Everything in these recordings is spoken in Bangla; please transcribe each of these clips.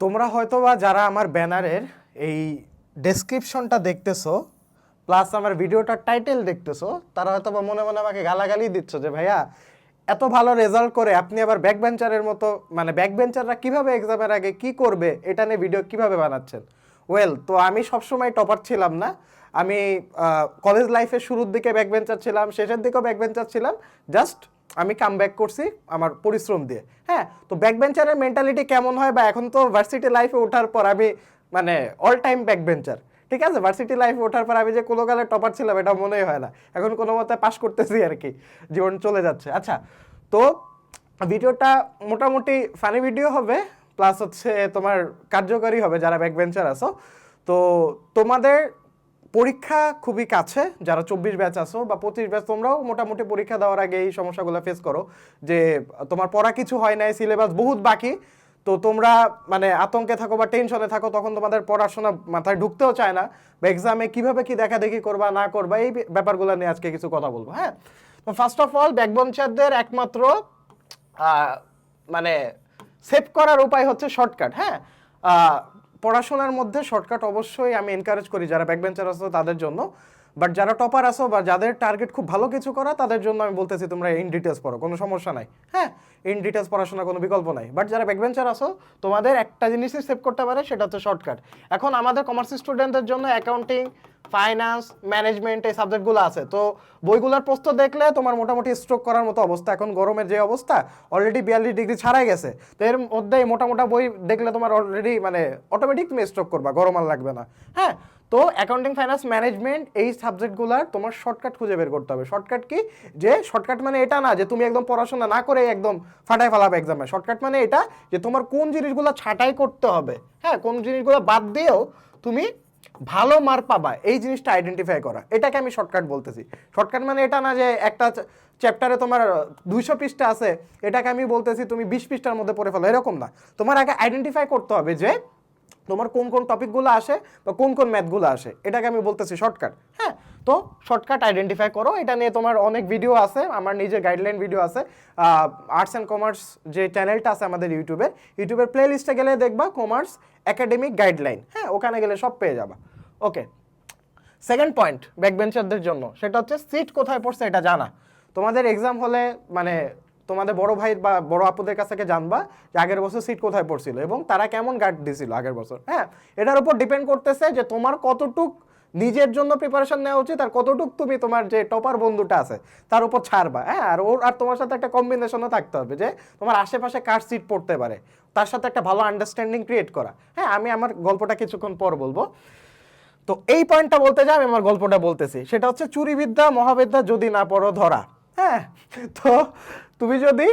তোমরা হয়তো বা যারা আমার ব্যানারের এই ডেসক্রিপশনটা দেখতেছো প্লাস আমার ভিডিওটার টাইটেল দেখতেছো, তারা হয়তো বা মনে মনে আমাকে গালাগালি দিচ্ছ যে, ভাইয়া, এত ভালো রেজাল্ট করে আপনি আবার ব্যাক বেঞ্চারের মতো মানে ব্যাক বেঞ্চাররা কীভাবে এক্সামের আগে কি করবে, এটা নিয়ে ভিডিও কীভাবে বানাচ্ছেন? ওয়েল তো আমি সবসময় টপার ছিলাম না। আমি কলেজ লাইফের শুরুর দিকে ব্যাক বেঞ্চার ছিলাম, শেষের দিকেও ব্যাক বেঞ্চার ছিলাম। জাস্ট আমি কাম ব্যাক করছি আমার পরিশ্রম দিয়ে। হ্যাঁ তো ব্যাক বেঞ্চারের মেন্টালিটি কেমন হয় বা এখন তো ভার্সিটি লাইফে ওঠার পর আমি মানে অল টাইম ব্যাক বেঞ্চার ঠিক আছে? ভার্সিটি লাইফে ওঠার পর আমি যে কোনো কালে টপার ছিলাম এটা মনেই হয় না। এখন কোনো মতে পাশ করতেছি আর কি। জীবন চলে যাচ্ছে। আচ্ছা তো ভিডিওটা মোটামুটি ফানি ভিডিও হবে প্লাস হচ্ছে তোমার কার্যকরী হবে যারা ব্যাক বেঞ্চার আছো। তো তোমাদের পরীক্ষা খুবই কাছে, যারা চব্বিশ ব্যাচ আছো বা পঁচিশ ব্যাচ, তোমরাও মোটামুটি পরীক্ষা দেওয়ার আগে এই সমস্যাগুলো ফেস করো যে, তোমার পড়া কিছু হয় নাই সিলেবাস বহুত বাকি, তো তোমরা মানে আতঙ্কে থাকো বা টেনশনে থাকো, তখন তোমাদের পড়াশোনা মাথায় ঢুকতেও চায় না বা এক্সামে কীভাবে কি দেখা দেখি করবা, না করবা, এই ব্যাপারগুলো নিয়ে আজকে কিছু কথা বলব হ্যাঁ? তো ফার্স্ট অফ অল ব্যাকবঞ্চারদের একমাত্র মানে সেভ করার উপায় হচ্ছে শর্টকাট হ্যাঁ? পড়াশোনার মধ্যে শর্টকাট অবশ্যই আমি এনকারেজ করি যারা ব্যাকবেঞ্চার আসো তাদের জন্য। বাট যারা টপার আসো বা যাদের টার্গেট খুব ভালো কিছু করা, তাদের জন্য আমি বলতেছি তোমরা ইন ডিটেলস পড়ো, কোনো সমস্যা নাই। হ্যাঁ ইন ডিটেলস পড়াশোনা কোনো বিকল্প নাই। বাট যারা ব্যাকবেঞ্চার আসো তোমাদের একটা জিনিসই সেভ করতে পারে, সেটা হচ্ছে শর্টকাট এখন আমাদের কমার্স স্টুডেন্টদের জন্য অ্যাকাউন্টিং ফাইন্যান্স ম্যানেজমেন্ট এই সাবজেক্টগুলো আছে। তো বইগুলোর প্রশ্ন দেখলে তোমার মোটামুটি স্ট্রোক করার মতো অবস্থা। এখন গরমের যে অবস্থা অলরেডি বিয়াল্লিশ ডিগ্রি ছাড়াই গেছে। তো এর মধ্যে মোটামোটা বই দেখলে তোমার অলরেডি মানে অটোমেটিক তুমি স্ট্রোক করবা, গরম আর লাগবে না। হ্যাঁ? তো অ্যাকাউন্টিং ফাইন্যান্স ম্যানেজমেন্ট এই সাবজেক্টগুলোর তোমার শর্টকাট খুঁজে বের করতে হবে। Shortcut key? যে শর্টকাট মানে এটা না যে তুমি একদম পড়াশোনা না করে একদম ফাটাই ফেলাবে এক্সামে শর্টকাট মানে এটা যে তোমার কোন জিনিসগুলো ছাঁটাই করতে হবে। হ্যাঁ? কোন জিনিসগুলো বাদ দিয়েও তুমি ভালো মার পাবা, এই জিনিসটা আইডেন্টিফাই করা। এটাকে আমি শর্টকাট বলতেছি। শর্টকাট মানে এটা না যে একটা চ্যাপ্টারে তোমার দুইশো পৃষ্ঠা আছে, এটাকে আমি বলতেছি তুমি বিশ পৃষ্ঠার মধ্যে পড়ে ফেলো, এরকম না। তোমার আগে আইডেন্টিফাই করতে হবে যে তোমার কোন কোন টপিকগুলো আসে বা কোন কোন ম্যাথগুলো আসে। এটাকে আমি বলতেছি শর্টকাট হ্যাঁ? তো শর্টকাট আইডেন্টিফাই করো। এটা নিয়ে তোমার অনেক ভিডিও আছে, আমার নিজের গাইডলাইন ভিডিও আছে। আর্টস অ্যান্ড কমার্স যে চ্যানেলটা আছে আমাদের ইউটিউবে ইউটিউবের প্লে লিস্টে গেলে দেখবা কমার্স একাডেমিক গাইডলাইন হ্যাঁ ওখানে গেলে সব পেয়ে যাবা। ওকে সেকেন্ড পয়েন্ট ব্যাকবেঞ্চারদের জন্য। সেটা হচ্ছে সিট কোথায় পড়ছে এটা জানা। তোমাদের এক্সাম হলে মানে তোমাদের বড় ভাই বা বড় আপুদের কাছ থেকে জানবা যে আগের বছর সিট কোথায় পড়ছিল এবং তারা কেমন গার্ড দিছিল আগের বছর। হ্যাঁ এটার উপর ডিপেন্ড করতেছে যে তোমার কতটুক নিজের জন্য প্রিপারেশন নেওয়া উচিত আর কতটুক তুমি তোমার যে টপার বন্ধুটা আছে, তার উপর ছাড়বা হ্যাঁ? আর ওর, আর তোমার সাথে একটা কম্বিনেশনও থাকতে হবে যে তোমার আশেপাশে কার সিট পড়তে পারে, তার সাথে একটা ভালো আন্ডারস্ট্যান্ডিং ক্রিয়েট করা। হ্যাঁ আমি আমার গল্পটা কিছুক্ষণ পর বলব। তো এই পয়েন্টটা বলতে যাই, আমি আমার গল্পটা বলতেছি। সেটা হচ্ছে চুরিবিদ্যা, মহাবিদ্যা যদি না পড়ো ধরা হ্যাঁ? তো তুমি যদি,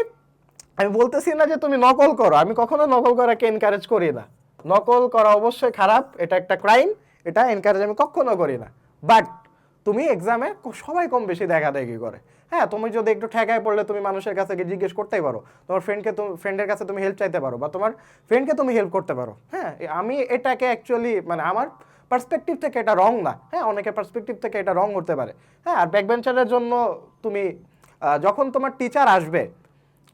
আমি বলতেছি না যে তুমি নকল করো, আমি কখনো নকল করাকে এনকারেজ করি না। নকল করা অবশ্যই খারাপ, এটা একটা ক্রাইম এটা এনকারেজ আমি কখনো করি না বাট তুমি এক্সামে সবাই কম বেশি দেখা দেখি করে। হ্যাঁ তুমি যদি একটু ঠেকায় পড়লে তুমি মানুষের কাছে গিয়ে জিজ্ঞেস করতেই পারো। তোমার ফ্রেন্ডকে তুমি ফ্রেন্ডের কাছে তুমি হেল্প চাইতে পারো বা তোমার ফ্রেন্ডকে তুমি হেল্প করতে পারো। হ্যাঁ আমি এটাকে অ্যাকচুয়ালি মানে আমার পার্সপেক্টিভ থেকে এটা রং না। হ্যাঁ অনেকের পার্সপেক্টিভ থেকে এটা রং হতে পারে। হ্যাঁ আর ব্যাকবেঞ্চারের জন্য তুমি যখন তোমার টিচার আসবে,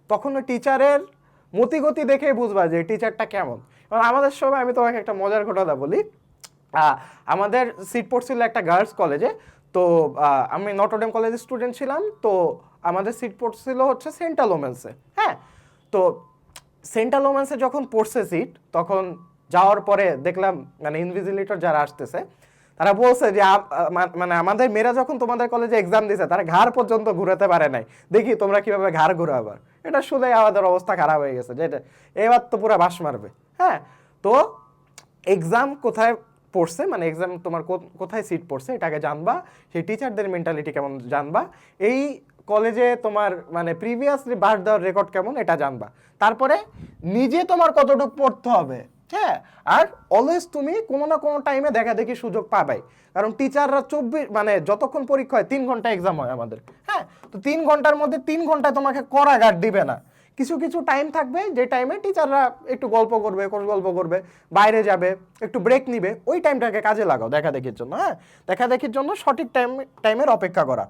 তখন ওই টিচারের মতিগতি দেখেই বুঝবা যে টিচারটা কেমন। আমাদের সময় আমি তোমাকে একটা মজার ঘটনা বলি। আমাদের সিট পড়ছিল একটা গার্লস কলেজে তো আমি নটরডেম কলেজের স্টুডেন্ট ছিলাম, তো আমাদের সিট পড়ছিল হচ্ছে সেন্ট্রাল ওমেন্সে হ্যাঁ? তো সেন্ট্রাল ওমেন্সে যখন পড়ছে সিট তখন যাওয়ার পরে দেখলাম মানে ইনভিজিলেটর যারা আসতেছে, তারা বলছে যে মানে আমাদের মেয়েরা যখন তোমাদের কলেজে এক্সাম দিছে, তারা ঘাড় পর্যন্ত ঘুরাতে পারে নাই। দেখি তোমরা কীভাবে ঘাড় ঘুরাবে এটা শুনে আমাদের অবস্থা খারাপ হয়ে গেছে যেটা এবার তো পুরো বাস মারবে হ্যাঁ? তো এক্সাম কোথায় পড়ছে মানে এক্সাম তোমার কোথায় সিট পড়ছে এটাকে জানবা, সেই টিচারদের মেন্টালিটি কেমন জানবা, এই কলেজে তোমার মানে প্রিভিয়াসলি বার দেওয়ার রেকর্ড কেমন, এটা জানবা। তারপরে নিজে তোমার কতটুকু পড়তে হবে হ্যাঁ? আর অলওয়েজ তুমি কোনো না কোনো টাইমে দেখা দেখি সুযোগ পাবাই। কারণ টিচাররা চব্বিশ মানে যতক্ষণ পরীক্ষা হয়, তিন ঘণ্টা এক্সাম হয় আমাদের হ্যাঁ? তো তিন ঘণ্টার মধ্যে তিন ঘণ্টা তোমাকে করা গার্ড দিবে না। কিছু কিছু টাইম থাকবে যে টাইমে টিচাররা একটু গল্প করবে গল্প করবে, বাইরে যাবে, একটু ব্রেক নিবে, ওই টাইমটাকে কাজে লাগাও দেখা দেখির জন্য হ্যাঁ? দেখা দেখির জন্য সঠিক টাইম টাইমের অপেক্ষা করা।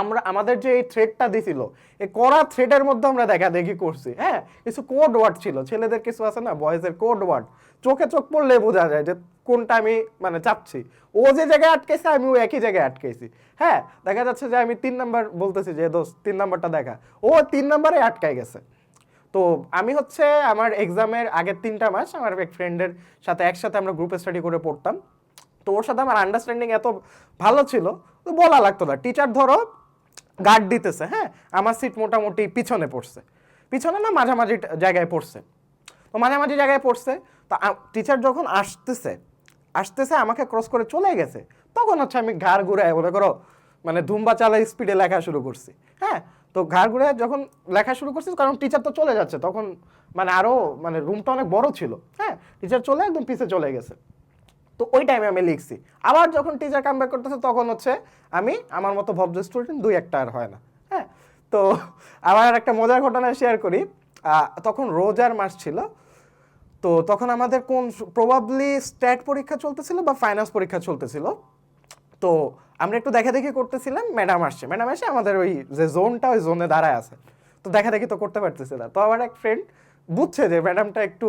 আমরা, আমাদের যে এই থ্রেডটা দিছিল, এই করা থ্রেডের মধ্যে আমরা দেখা দেখি করছি। হ্যাঁ কিছু কোড ওয়ার্ড ছিল, ছেলেদের কিছু আছে না বয়েজের কোড ওয়ার্ড চোখে চোখ পড়লে বোঝা যায় যে কোনটা আমি মানে চাপছি। ও যে জায়গায় আটকেছে, আমি ও একই জায়গায় আটকেছি। হ্যাঁ দেখা যাচ্ছে যে আমি তিন নাম্বার বলতেছি যে, দোস্ত, তিন নাম্বারটা দেখা। ও তিন নাম্বারে আটকায় গেছে। তো আমি হচ্ছে আমার এক্সামের আগের তিনটা মাস আমার এক ফ্রেন্ডের সাথে একসাথে আমরা গ্রুপ স্টাডি করে পড়তাম। তো ওর সাথে আমার আন্ডারস্ট্যান্ডিং এত ভালো ছিল, তো বলা লাগতো না। টিচার ধরো গার্ড দিতেছে হ্যাঁ? আমার সিট মোটামুটি পিছনে পড়ছে। পিছনে না মাঝামাঝি জায়গায় পড়ছে। তো মাঝামাঝি জায়গায় পড়ছে, তো টিচার যখন আসতেছে আসতেছে, আমাকে ক্রস করে চলে গেছে, তখন হচ্ছে আমি ঘাড় ঘুরায় মনে করো মানে ধুম্বা চালা স্পিডে লেখা শুরু করছি হ্যাঁ? তো ঘাড় ঘুরে যখন লেখা শুরু করছি, কারণ টিচার তো চলে যাচ্ছে, তখন মানে আরও মানে রুমটা অনেক বড় ছিল হ্যাঁ? টিচার চলে একদম পিছে চলে গেছে। তো ওই টাইমে আমি লিখছি। আবার যখন টিচার কাম ব্যাক করতেছে, তখন হচ্ছে আমি, আমার মতো ভদ্র স্টুডেন্ট দুই একটা আর হয় না। হ্যাঁ? তো আবার একটা মজার ঘটনা শেয়ার করি। তখন রোজার মাস ছিল। তো তখন আমাদের কোন প্রবাবলি স্ট্যাট পরীক্ষা চলতেছিল বা ফাইন্যান্স পরীক্ষা চলতেছিল। তো আমরা একটু দেখা দেখি করতেছিলাম ম্যাডাম আসছে। ম্যাডাম এসে আমাদের ওই যে জোনটা ওই জোনে দাঁড়ায় আছে। তো দেখা দেখি তো করতে পারতেছে না। তো আমার এক ফ্রেন্ড বুঝছে যে ম্যাডামটা একটু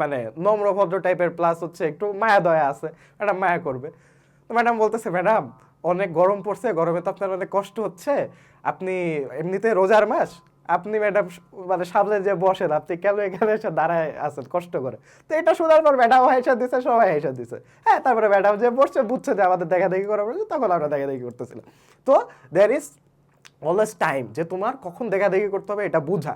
মানে নম্র ভদ্র টাইপের প্লাস হচ্ছে একটু মায়া দয়া আছে ম্যাডাম মায়া করবে। তো ম্যাডাম বলতেছে ম্যাডাম অনেক গরম পড়ছে, গরমে তো আপনার অনেক কষ্ট হচ্ছে। আপনি এমনিতে রোজার মাস, আপনি ম্যাডাম মানে সামনে যে বসেন, আপনি কেন এখানে এসে দাঁড়ায় আছেন কষ্ট করে? তো এটা শোনার পর ম্যাডাম হেসে দিছে, সবাই হেসে দিছে। হ্যাঁ তারপরে ম্যাডাম যে বসছে, বুঝছে যে আমাদের দেখা দেখি করা পড়েছে তখন আমরা দেখা দেখি করতেছিলাম। তো দ্যার ইজ অলওয়েজ টাইম যে তোমার কখন দেখা দেখি করতে হবে এটা বুঝা।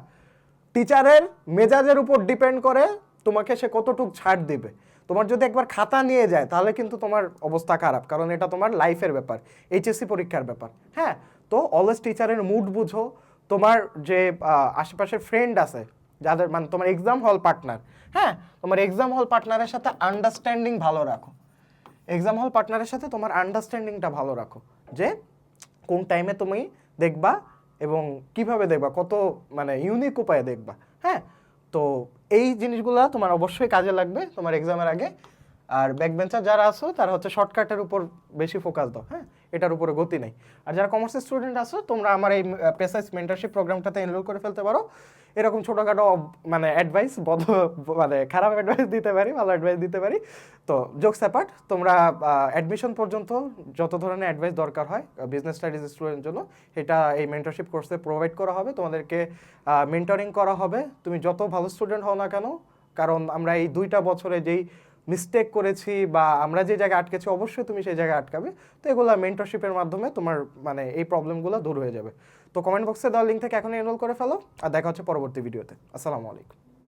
টিচারের মেজাজের উপর ডিপেন্ড করে তোমাকে সে কতটুক ছাড় দেবে? তোমার যদি একবার খাতা নিয়ে যায়, তাহলে কিন্তু তোমার অবস্থা খারাপ, কারণ এটা তোমার লাইফের ব্যাপার এইচএসসি পরীক্ষার ব্যাপার হ্যাঁ? তো অলওয়েজ টিচারের মুড বুঝো, তোমার যে আশেপাশের ফ্রেন্ড আছে, যাদের মানে তোমার এক্সাম হল পার্টনার হ্যাঁ? তোমার এক্সাম হল পার্টনারের সাথে আন্ডারস্ট্যান্ডিং ভালো রাখো। এক্সাম হল পার্টনারের সাথে তোমার আন্ডারস্ট্যান্ডিংটা ভালো রাখো, যে কোন টাইমে তুমি দেখবা এবং কীভাবে দেখবা, কত মানে ইউনিক উপায়ে দেখবা হ্যাঁ? তো এই জিনিসগুলো তোমার অবশ্যই কাজে লাগবে তোমার এক্সামের আগে। আর ব্যাক বেঞ্চার যারা আছো, তারা হচ্ছে শর্টকাটের উপর বেশি ফোকাস দাও হ্যাঁ? এটার উপরে গতি নেই। আর যারা কমার্সের স্টুডেন্ট আছো, তোমরা আমার এই প্রেসাইস মেন্টারশিপ প্রোগ্রামটাতে এনরোল করে ফেলতে পারো। এরকম ছোটোখাটো মানে অ্যাডভাইস বদ মানে খারাপ অ্যাডভাইস দিতে পারি, ভালো অ্যাডভাইস দিতে পারি। তো জোকস অ্যাপার্ট তোমরা অ্যাডমিশন পর্যন্ত যত ধরনের অ্যাডভাইস দরকার হয় বিজনেস স্টাডিজ স্টুডেন্টের জন্য এটা এই মেন্টারশিপ কোর্সে প্রোভাইড করা হবে। তোমাদেরকে মেন্টরিং করা হবে। তুমি যত ভালো স্টুডেন্ট হও না কেন, কারণ আমরা এই দুইটা বছরে যেই মিস্টেক করেছি বা আমরা যে জায়গায় আটকেছি, অবশ্যই তুমি সেই জায়গায় আটকাবে। তো এগুলো মেন্টরশিপের মাধ্যমে তোমার মানে এই প্রবলেমগুলো দূর হয়ে যাবে। তো কমেন্ট বক্সে দেওয়া লিঙ্ক থেকে এখন এনরোল করে ফেলো। আর দেখা হচ্ছে পরবর্তী ভিডিওতে আসসালামু আলাইকুম।